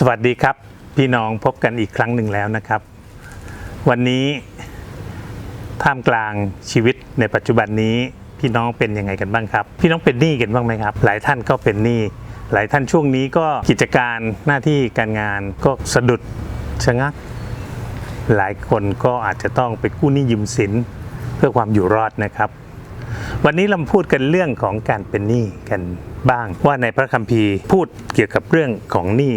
สวัสดีครับ พี่น้องพบกันอีกครั้งหนึ่งแล้วนะครับ วันนี้ท่ามกลางชีวิตในปัจจุบันนี้พี่น้องเป็นยังไงกันบ้างครับ พี่น้องเป็นหนี้กันบ้างไหมครับ หลายท่านก็เป็นหนี้หลายท่านช่วงนี้ก็กิจการหน้าที่การงานก็สะดุดชะงัก หลายคนก็อาจจะต้องไปกู้หนี้ยืมสินเพื่อความอยู่รอดนะครับ วันนี้เราพูดกันเรื่องของการเป็นหนี้กันบ้างว่าในพระคัมภีร์พูดเกี่ยวกับเรื่องของหนี้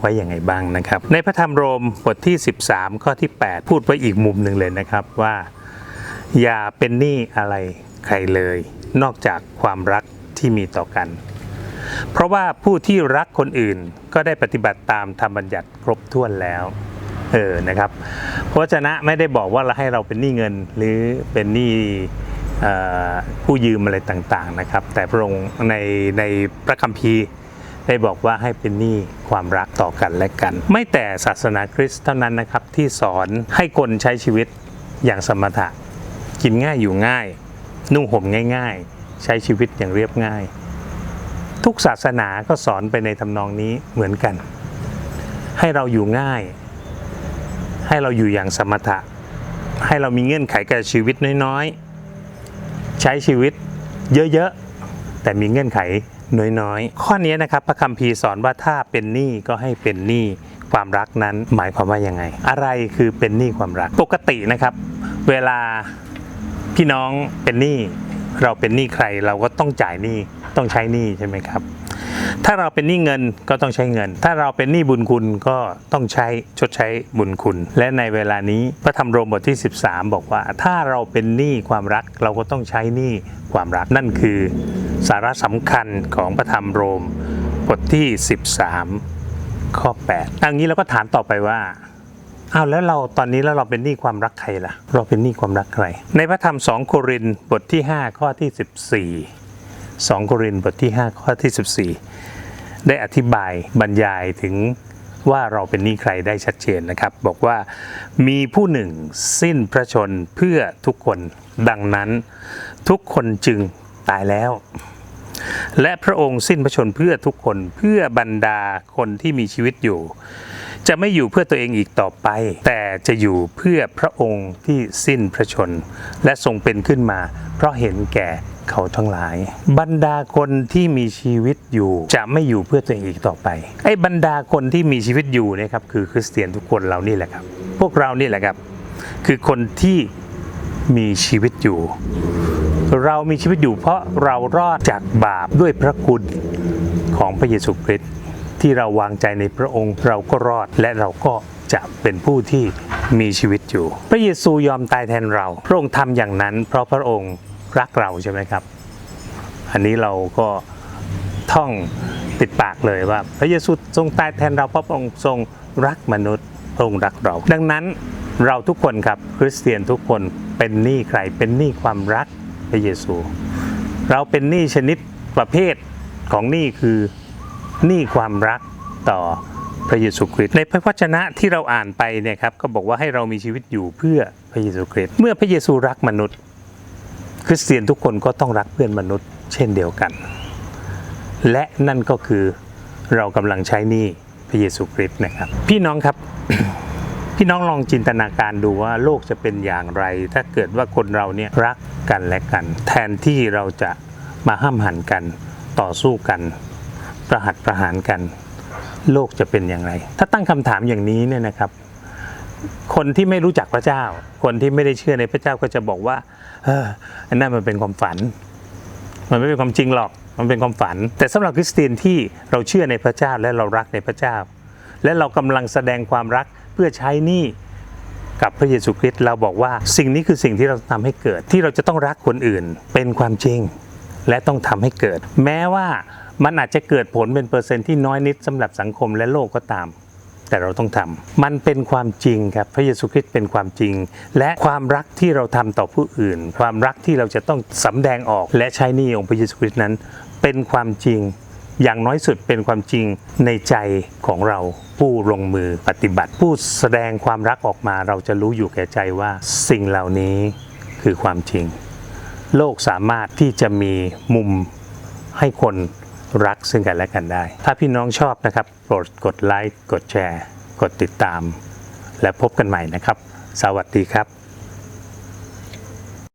ไว้อย่างไงบ้างนะครับ ในพระธรรมโรมบทที่ 13 ข้อที่ 8 พูดไว้อีกมุมหนึ่งเลยนะครับว่า อย่าเป็นหนี้อะไรใครเลย นอกจากความรักที่มีต่อกัน เพราะว่าผู้ที่รักคนอื่นก็ได้ปฏิบัติตามธรรมบัญญัติครบถ้วนแล้วเออนะครับพระวจนะไม่ได้บอกว่าเราให้เราเป็นหนี้เงินหรือเป็นหนี้ผู้ยืมอะไรต่างๆนะครับ แต่พระองค์ในในพระคัมภีร์ ได้บอกว่าให้เป็นหนี้ความรักต่อกันและกัน ไม่แต่ศาสนาคริสต์เท่านั้นนะครับที่สอนให้คนใช้ชีวิตอย่างสมถะ กินง่ายอยู่ง่าย นุ่งห่มง่าย ๆ ใช้ชีวิตอย่างเรียบง่าย ทุกศาสนาก็สอนไปในทำนองนี้เหมือนกัน ให้เราอยู่ง่าย ให้เราอยู่อย่างสมถะ ให้เรามีเงื่อนไขกับชีวิตน้อยๆ ใช้ชีวิตเยอะๆแต่มีเงื่อนไข น้อยๆ ข้อนี้นะครับพระคัมภีร์สอนว่าถ้าเป็นหนี้ก็ให้เป็นหนี้ความรักนั้นหมายความว่ายังไง อะไรคือเป็นหนี้ความรัก ปกตินะครับ เวลาพี่น้องเป็นหนี้เราเป็นหนี้ใครเราก็ต้องจ่ายหนี้ต้องใช้หนี้ใช่ไหมครับ ถ้าเราเป็นหนี้เงินก็ต้องใช้เงิน ถ้าเราเป็นหนี้บุญคุณก็ต้องใช้ชดใช้บุญคุณ และในเวลานี้พระธรรมโรมบทที่ 13 บอกว่า ถ้าเราเป็นหนี้ความรักเราก็ต้องใช้หนี้ความรักนั่นคือ สาระสำคัญของพระธรรมโรมบทที่ 13 ข้อ8อันนี้เราก็ถามต่อไปว่าอ้าวแล้วเราตอนนี้แล้วเราเป็นหนี้ความรักใครล่ะ เราเป็นหนี้ความรักใคร ในพระธรรม 2 โครินธ์บทที่ 5 ข้อที่ 14 2 โครินธ์บทที่ 5 ข้อที่ 14 ได้อธิบายบรรยายถึงว่าเราเป็นหนี้ใครได้ชัดเจนนะครับ บอกว่ามีผู้หนึ่งสิ้นพระชนเพื่อทุกคนดังนั้น ทุกคนจึง ตายแล้ว และพระองค์สิ้นพระชนเพื่อทุกคนเพื่อบรรดาคนที่มีชีวิตอยู่ จะไม่อยู่เพื่อตัวเองอีกต่อไป แต่จะอยู่เพื่อพระองค์ที่สิ้นพระชน และทรงเป็นขึ้นมา เพราะเห็นแก่เขาทั้งหลาย บรรดาคนที่มีชีวิตอยู่ จะไม่อยู่เพื่อตัวเองอีกต่อไป ไอ้บรรดาคนที่มีชีวิตอยู่นะครับคือคริสเตียนทุกคนเรานี่แหละครับ พวกเรานี่แหละครับ คือคนที่มีชีวิตอยู่ เรามีชีวิตอยู่เพราะเรารอดจากบาปด้วยพระคุณของพระเยซูคริสต์ที่เราวางใจในพระองค์เราก็รอดและเราก็จะเป็นผู้ที่มีชีวิตอยู่ พระเยซูยอมตายแทนเรา พระองค์ทำอย่างนั้น เพราะพระองค์รักเราใช่ไหมครับ อันนี้เราก็ท่องติดปากเลยว่า พระเยซูทรงตายแทนเราเพราะพระองค์ทรงรักมนุษย์พระองค์รักเรา ดังนั้นเราทุกคนครับคริสเตียนทุกคนเป็นหนี้ใครเป็นหนี้ความรัก ระเยซู เราเป็นหนี้ชนิดประเภทของหนี้คือหนี้ความรักต่อพระเยซูคริสต์ในพระวจนะที่เราอ่านไปเนี่ยครับก็บอกว่าให้เรามีชีวิตอยู่เพื่อพระเยซูคริสต์เมื่อพระเยซูรักมนุษย์ คริสเตียนทุกคนก็ต้องรักเพื่อนมนุษย์ เช่นเดียวกัน และนั่นก็คือเรากำลังใช้หนี้พระเยซูคริสต์นะครับ พี่น้องครับ พี่น้องลองจินตนาการดูว่าโลกจะเป็นอย่างไร ถ้าเกิดว่าคนเราเนี่ยรักกันและกัน แทนที่เราจะมาห้ามหันกันต่อสู้กัน ประหัตประหารกัน โลกจะเป็นอย่างไร ถ้าตั้งคำถามอย่างนี้เนี่ยนะครับ คนที่ไม่รู้จักพระเจ้า คนที่ไม่ได้เชื่อในพระเจ้าก็จะบอกว่าเอออันนั้นมันเป็นความฝัน มันไม่เป็นความจริงหรอกมันเป็นความฝัน แต่สำหรับคริสเตียนที่เราเชื่อในพระเจ้าและเรารักในพระเจ้า และเรากำลังแสดงความรักเพื่อใช้หนี้กับพระเยซูคริสต์เราบอกว่าสิ่งนี้คือสิ่งที่เราทำให้เกิดที่เราจะต้องรักคนอื่นเป็นความจริง และต้องทำให้เกิด แม้ว่ามันอาจจะเกิดผลเป็นเปอร์เซ็นต์ที่น้อยนิดสำหรับสังคมและโลกก็ตาม แต่เราต้องทำมันเป็นความจริงครับพระเยซูคริสต์เป็นความจริง และความรักที่เราทำต่อผู้อื่น ความรักที่เราจะต้องสำแดงออกและใช้นี้องพระเยซูคริสต์นั้น เป็นความจริง อย่างน้อยสุดเป็นความจริงในใจของเราผู้ลงมือปฏิบัติ ผู้แสดงความรักออกมาเราจะรู้อยู่แก่ใจว่าสิ่งเหล่านี้คือความจริง โลกสามารถที่จะมีมุมให้คนรักซึ่งกันและกันได้ ถ้าพี่น้องชอบนะครับ โปรดกดไลค์กดแชร์ กดติดตาม และพบกันใหม่นะครับ สวัสดีครับ